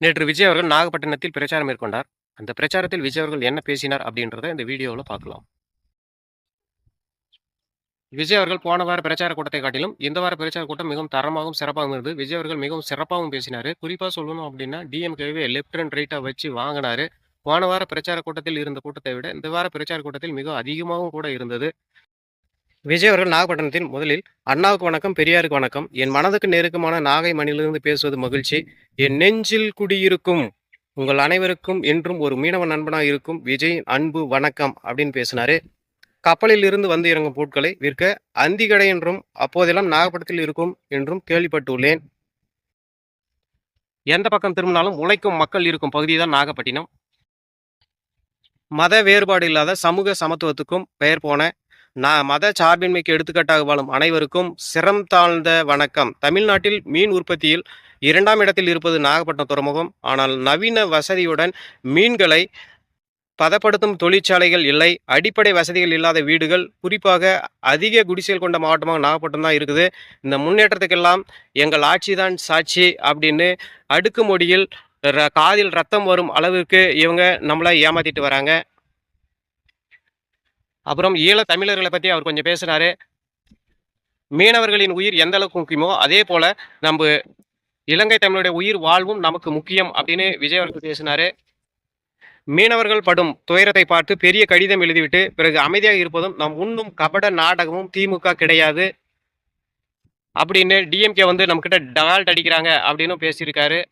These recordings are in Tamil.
நேற்று விஜய் அவர்கள் நாகப்பட்டினத்தில் பிரச்சாரம் மேற்கொண்டார். அந்த பிரச்சாரத்தில் விஜய் அவர்கள் என்ன பேசினார் அப்படின்றத இந்த வீடியோவில் பார்க்கலாம். விஜய் அவர்கள் போன வார பிரச்சார கூட்டத்தை காட்டிலும் இந்த வார பிரச்சார கூட்டம் மிகவும் தரமாகவும், சிறப்பாகவும் இருந்தது. விஜய் அவர்கள் மிகவும் சிறப்பாகவும் பேசினார் குறிப்பா சொல்லணும் அப்படின்னா, டிஎம்கேவை லெஃப்ட் அண்ட் ரைட்டாக வச்சு வாங்கினார் போன வார பிரச்சார கூட்டத்தில் இருந்த கூட்டத்தை விட, இந்த வார பிரச்சார கூட்டத்தில் மிக அதிகமாகவும் கூட இருந்தது. விஜய் அவர்கள் நாகப்பட்டினத்தின் முதலில் அண்ணாவுக்கு வணக்கம், பெரியாருக்கு வணக்கம். என் மனதுக்கு நெருக்கமான நாகை மணியிலிருந்து பேசுவது மகிழ்ச்சி. என் நெஞ்சில் குடியிருக்கும் உங்கள் அனைவருக்கும் என்றும் ஒரு மீனவ நண்பனாக இருக்கும் விஜய் அன்பு வணக்கம் அப்படின்னு பேசினாரு. கப்பலில் இருந்து வந்து இறங்கும் பொருட்களை விற்க அந்திகடை என்றும் அப்போதெல்லாம் நாகப்பட்டினத்தில் இருக்கும் என்றும் கேள்விப்பட்டுள்ளேன். எந்த பக்கம் திரும்பினாலும் உழைக்கும் மக்கள் இருக்கும் பகுதிதான் நாகப்பட்டினம். மத வேறுபாடு இல்லாத சமூக சமத்துவத்துக்கும் பெயர் போன நான் மத சார்பின்மைக்கு எடுத்துக்காட்டாக வாழும் அனைவருக்கும் சிரம் தாழ்ந்த வணக்கம். தமிழ்நாட்டில் மீன் உற்பத்தியில் இரண்டாம் இடத்தில் இருப்பது நாகப்பட்டினம் துறைமுகம். ஆனால் நவீன வசதியுடன் மீன்களை பதப்படுத்தும் தொழிற்சாலைகள் இல்லை. அடிப்படை வசதிகள் இல்லாத வீடுகள், குறிப்பாக அதிக குடிசைகள் கொண்ட மாவட்டமாக நாகப்பட்டினம் தான் இருக்குது. இந்த முன்னேற்றத்துக்கெல்லாம் எங்கள் ஆட்சிதான் சாட்சி அப்படின்னு அடுக்குமொழியில் ர காதில் ரத்தம் வரும் அளவிற்கு இவங்க நம்மளை ஏமாத்திட்டு வராங்க. அப்புறம் ஈழ தமிழர்களை பற்றி அவர் கொஞ்சம் பேசினாரு. மீனவர்களின் உயிர் எந்த அளவுக்கு முக்கியமோ, அதே போல நம்ம இலங்கை தமிழுடைய உயிர் வாழ்வும் நமக்கு முக்கியம் அப்படின்னு விஜய் அவர்கள் பேசினாரு. மீனவர்கள் படும் துயரத்தை பார்த்து பெரிய கடிதம் எழுதிவிட்டு, பிறகு அமைதியாக இருப்பதும் நம் உண்ணும் கபட நாடகமும் திமுக கிடையாது. அப்படின்னு டிஎம்கே வந்து நம்மக்கிட்ட டகால்ட் அடிக்கிறாங்க அப்படின்னும் பேசியிருக்காரு.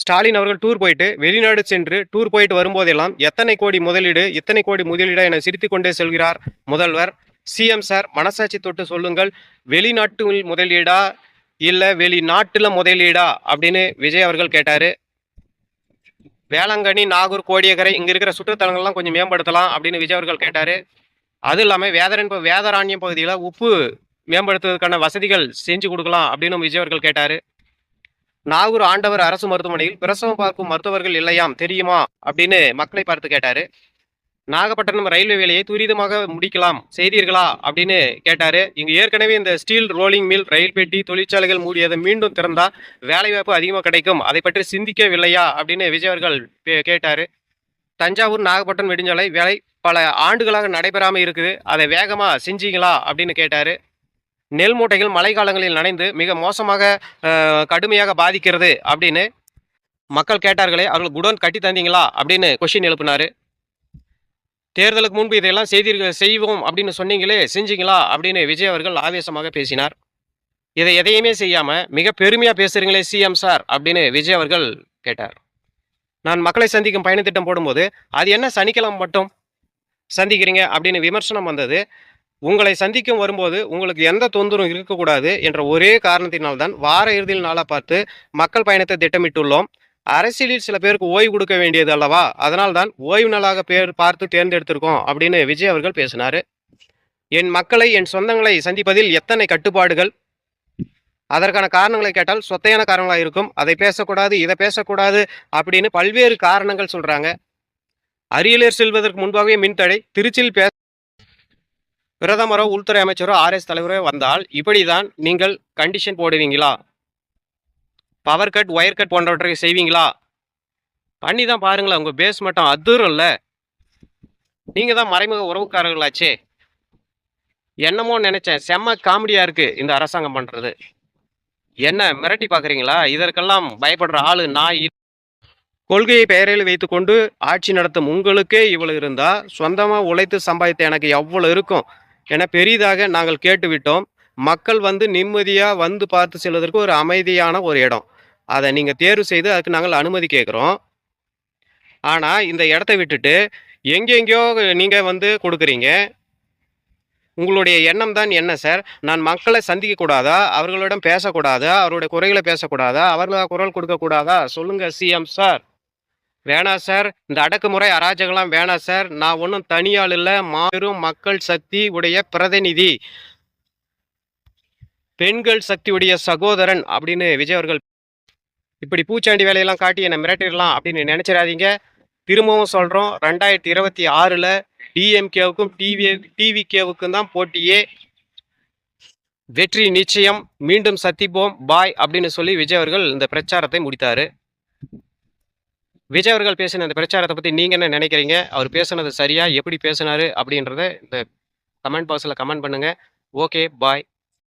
ஸ்டாலின் அவர்கள் டூர் போயிட்டு வெளிநாடு சென்று டூர் போயிட்டு வரும்போதெல்லாம் எத்தனை கோடி முதலீடு, இத்தனை கோடி முதலீடா என சிரித்து கொண்டே செல்கிறார் முதல்வர். சிஎம் சார் மனசாட்சி தொட்டு சொல்லுங்கள். வெளிநாட்டு முதலீடா இல்லை வெளிநாட்டில் முதலீடா அப்படின்னு விஜய் அவர்கள் கேட்டார் வேளாங்கண்ணி, நாகூர், கோடியக்கரை இங்கே இருக்கிற சுற்றுத்தலங்கள்லாம் கொஞ்சம் மேம்படுத்தலாம் அப்படின்னு விஜய் அவர்கள் கேட்டார் அதுவும் இல்லாமல் வேதரன் வேதராணியம் பகுதியில் உப்பு மேம்படுத்துவதற்கான வசதிகள் செஞ்சு கொடுக்கலாம் அப்படின்னு விஜய் அவர்கள் கேட்டார் நாகூர் ஆண்டவர் அரசு மருத்துவமனையில் பிரசவம் பார்க்கும் மருத்துவர்கள் இல்லையாம் தெரியுமா அப்படின்னு மக்களை பார்த்து கேட்டாரு. நாகப்பட்டினம் ரயில்வே வேலையை துரிதமாக முடிக்கலாம் செய்தீர்களா அப்படின்னு கேட்டாரு. இங்கு ஏற்கனவே இந்த ஸ்டீல் ரோலிங் மில், ரயில் பெட்டி தொழிற்சாலைகள் மூடியதை மீண்டும் திறந்தா வேலைவாய்ப்பு அதிகமாக கிடைக்கும். அதை பற்றி சிந்திக்கவில்லையா அப்படின்னு விஜய் அவர்கள் கேட்டாரு. தஞ்சாவூர் நாகப்பட்டினம் நெடுஞ்சாலை வேலை பல ஆண்டுகளாக நடைபெறாமல் இருக்குது. அதை வேகமாக செஞ்சீங்களா அப்படின்னு கேட்டாரு. நெல் மூட்டைகள் மழை காலங்களில் நனைந்து மிக மோசமாக கடுமையாக பாதிக்கிறது அப்படின்னு மக்கள் கேட்டார்களே அவர்கள் குடோன் கட்டி தந்தீங்களா அப்படின்னு கொஷின் எழுப்பினார் தேர்தலுக்கு முன்பு இதையெல்லாம் செய்தீர்கள் செய்வோம் அப்படின்னு சொன்னீங்களே செஞ்சீங்களா அப்படின்னு விஜய் அவர்கள் ஆவேசமாக பேசினார். இதை எதையுமே செய்யாமல் மிக பெருமையாக பேசுகிறீங்களே சிஎம் சார் அப்படின்னு விஜய் அவர்கள் கேட்டார். நான் மக்களை சந்திக்கும் பயணத்திட்டம் போடும்போது அது என்ன சனிக்கிழமை மட்டும் சந்திக்கிறீங்க அப்படின்னு விமர்சனம் வந்தது. உங்களை சந்திக்கும் வரும்போது உங்களுக்கு எந்த தொந்தரவும் இருக்கக்கூடாது என்ற ஒரே காரணத்தினால்தான் வார இறுதியில் நாளாக பார்த்து மக்கள் பயணத்தை திட்டமிட்டுள்ளோம். அரசியலில் சில பேருக்கு ஓய்வு கொடுக்க வேண்டியது அல்லவா? அதனால்தான் ஓய்வு நாளாக பேர் பார்த்து தேர்ந்தெடுத்திருக்கோம் அப்படின்னு விஜய் அவர்கள் பேசினார் என் மக்களை, என் சொந்தங்களை சந்திப்பதில் எத்தனை கட்டுப்பாடுகள்? அதற்கான காரணங்களை கேட்டால் சொத்தையான காரணங்களாக இருக்கும். அதை பேசக்கூடாது, இதை பேசக்கூடாது அப்படின்னு பல்வேறு காரணங்கள் சொல்கிறாங்க அரியலூர் செல்வதற்கு முன்பாகவே மின்தடை திருச்சியில் பேச பிரதமரோ, உள்துறை அமைச்சரோ, ஆர்எஸ் தலைவரோ வந்தால் இப்படிதான் நீங்கள் கண்டிஷன் போடுவீங்களா? பவர் கட், ஒயர் கட் போன்றவற்றை செய்வீங்களா? பண்ணி தான் பாருங்களேன். உங்க பேஸ் மட்டும் அதிரும்ல. நீங்கள் தான் மறைமுக உறவுக்காரர்களாச்சே. என்னமோ நினைச்சேன். செம்ம காமெடியா இருக்கு இந்த அரசாங்கம் பண்றது. என்ன மிரட்டி பார்க்குறீங்களா? இதற்கெல்லாம் பயப்படுற ஆளு நான் கொள்கையை பெயரில் வைத்துக்கொண்டு ஆட்சி நடத்தும் உங்களுக்கே இவ்வளவு இருந்தா, சொந்தமா உழைத்து சம்பாதித்த எனக்கு எவ்வளவு இருக்கும் என பெரிதாக நாங்கள் கேட்டுவிட்டோம். மக்கள் வந்து நிம்மதியாக வந்து பார்த்து செல்வதற்கு ஒரு அமைதியான ஒரு இடம். அதை நீங்கள் தேர்வு செய்து அதுக்கு நாங்கள் அனுமதி கேட்குறோம் ஆனால் இந்த இடத்தை விட்டுட்டு எங்கெங்கேயோ நீங்கள் வந்து கொடுக்குறீங்க. உங்களுடைய எண்ணம் தான் என்ன சார்? நான் மக்களை சந்திக்க கூடாதா? அவர்களிடம் பேசக்கூடாதா? அவருடைய குறைகளை பேசக்கூடாதா? அவர்களாக குரல் கொடுக்கக்கூடாதா சொல்லுங்கள் சிஎம் சார். வேணாம் சார். இந்த அடக்குமுறை அராஜகம்லாம் வேணாம் சார். நான் ஒன்றும் தனியால் இல்லை மாபெரும் மக்கள் சக்தி உடைய பிரதிநிதி. பெண்கள் சக்தியுடைய சகோதரன் அப்படின்னு விஜய் அவர்கள் இப்படி பூச்சாண்டி வேலையெல்லாம் காட்டி என்னை மிரட்டிடலாம் அப்படின்னு நினச்சிடாதீங்க திரும்பவும் சொல்கிறோம் ரெண்டாயிரத்தி இருபத்தி ஆறில் டிஎம்கேவுக்கும் டிவி டிவிகேவுக்கும் தான் போட்டியே. வெற்றி நிச்சயம். மீண்டும் சத்திப்போம் பாய் அப்படின்னு சொல்லி விஜய் அவர்கள் இந்த பிரச்சாரத்தை முடித்தார் விஜய் அவர்கள் பேசின அந்த பிரச்சாரத்தை பற்றி நீங்கள் என்ன நினைக்கிறீங்க? அவர் பேசுனது சரியா? எப்படி பேசினாரு அப்படின்றத இந்த கமெண்ட் பாக்ஸில் கமெண்ட் பண்ணுங்கள் ஓகே, பாய்.